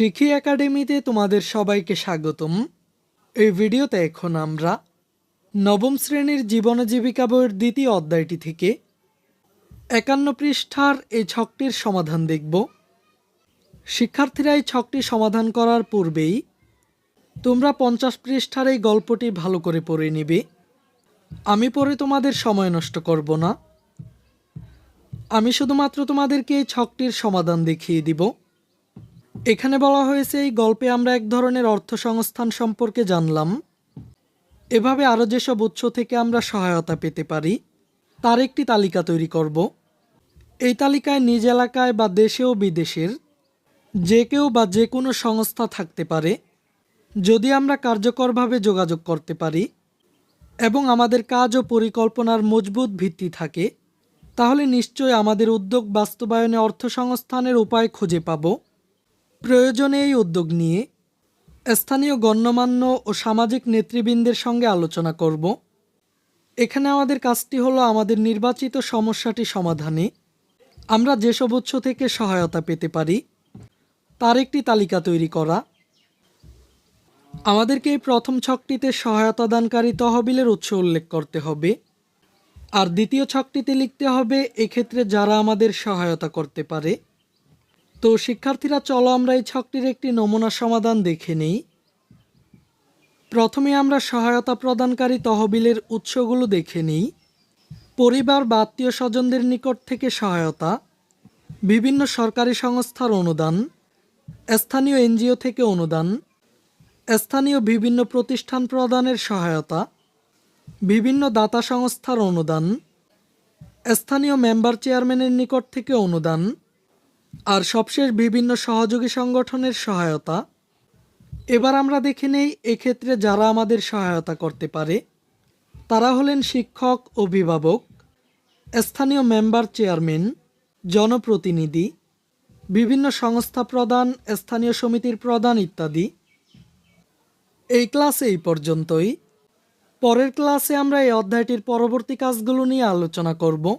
শিখি একাডেমিতে তোমাদের সবাইকে স্বাগতম। এই ভিডিওতে এখন আমরা নবম শ্রেণির জীবন জীবিকা বইয়ের দ্বিতীয় অধ্যায়টি থেকে একান্ন পৃষ্ঠার এই ছকটির সমাধান দেখব। শিক্ষার্থীরা এই ছকটি সমাধান করার পূর্বেই তোমরা পঞ্চাশ পৃষ্ঠার এই গল্পটি ভালো করে পড়ে নিবে। আমি পড়ে তোমাদের সময় নষ্ট করব না। আমি শুধুমাত্র তোমাদেরকে এই ছকটির সমাধান দেখিয়ে দিব। এখানে বলা হয়েছে, এই গল্পে আমরা এক ধরনের অর্থ সংস্থান সম্পর্কে জানলাম। এভাবে আরও যেসব উৎস থেকে আমরা সহায়তা পেতে পারি, তার একটি তালিকা তৈরি করব। এই তালিকায় নিজ এলাকায় বা দেশে ও বিদেশের যে কেউ বা যে কোনো সংস্থা থাকতে পারে, যদি আমরা কার্যকরভাবে যোগাযোগ করতে পারি এবং আমাদের কাজ ও পরিকল্পনার মজবুত ভিত্তি থাকে, তাহলে নিশ্চয় আমাদের উদ্যোগ বাস্তবায়নে অর্থ সংস্থানের উপায় খুঁজে পাব। প্রয়োজনে এই উদ্যোগ নিয়ে স্থানীয় গণ্যমান্য ও সামাজিক নেতৃবৃন্দের সঙ্গে আলোচনা করব। এখানে আমাদের কাজটি হলো আমাদের নির্বাচিত সমস্যাটি সমাধানে। আমরা যেসব উৎস থেকে সহায়তা পেতে পারি, তার একটি তালিকা তৈরি করা। আমাদেরকে এই প্রথম ছকটিতে সহায়তা দানকারী তহবিলের উৎস উল্লেখ করতে হবে। আর দ্বিতীয় ছকটিতে লিখতে হবে, এক্ষেত্রে যারা আমাদের সহায়তা করতে পারে তো শিক্ষার্থীরা, চলো আমরা এই ছকটির একটি নমুনা সমাধান দেখে নিই। প্রথমে আমরা সহায়তা প্রদানকারী তহবিলের উৎসগুলো দেখে নিই। পরিবার বা আত্মীয় স্বজনদের নিকট থেকে সহায়তা, বিভিন্ন সরকারি সংস্থার অনুদান, স্থানীয় এনজিও থেকে অনুদান, স্থানীয় বিভিন্ন প্রতিষ্ঠান প্রদানের সহায়তা, বিভিন্ন দাতা সংস্থার অনুদান, স্থানীয় মেম্বার চেয়ারম্যানের নিকট থেকে অনুদান আর সবশেষ বিভিন্ন সহযোগী সংগঠনের সহায়তা। এবার আমরা দেখে নেই এক্ষেত্রে যারা আমাদের সহায়তা করতে পারে। তারা হলেন শিক্ষক, অভিভাবক, স্থানীয় মেম্বার চেয়ারম্যান, জনপ্রতিনিধি, বিভিন্ন সংস্থা প্রদান স্থানীয় সমিতির প্রদান ইত্যাদি। এই ক্লাসে এই পর্যন্তই। পরের ক্লাসে আমরা এই অধ্যায়টির পরবর্তী কাজগুলো নিয়ে আলোচনা করব।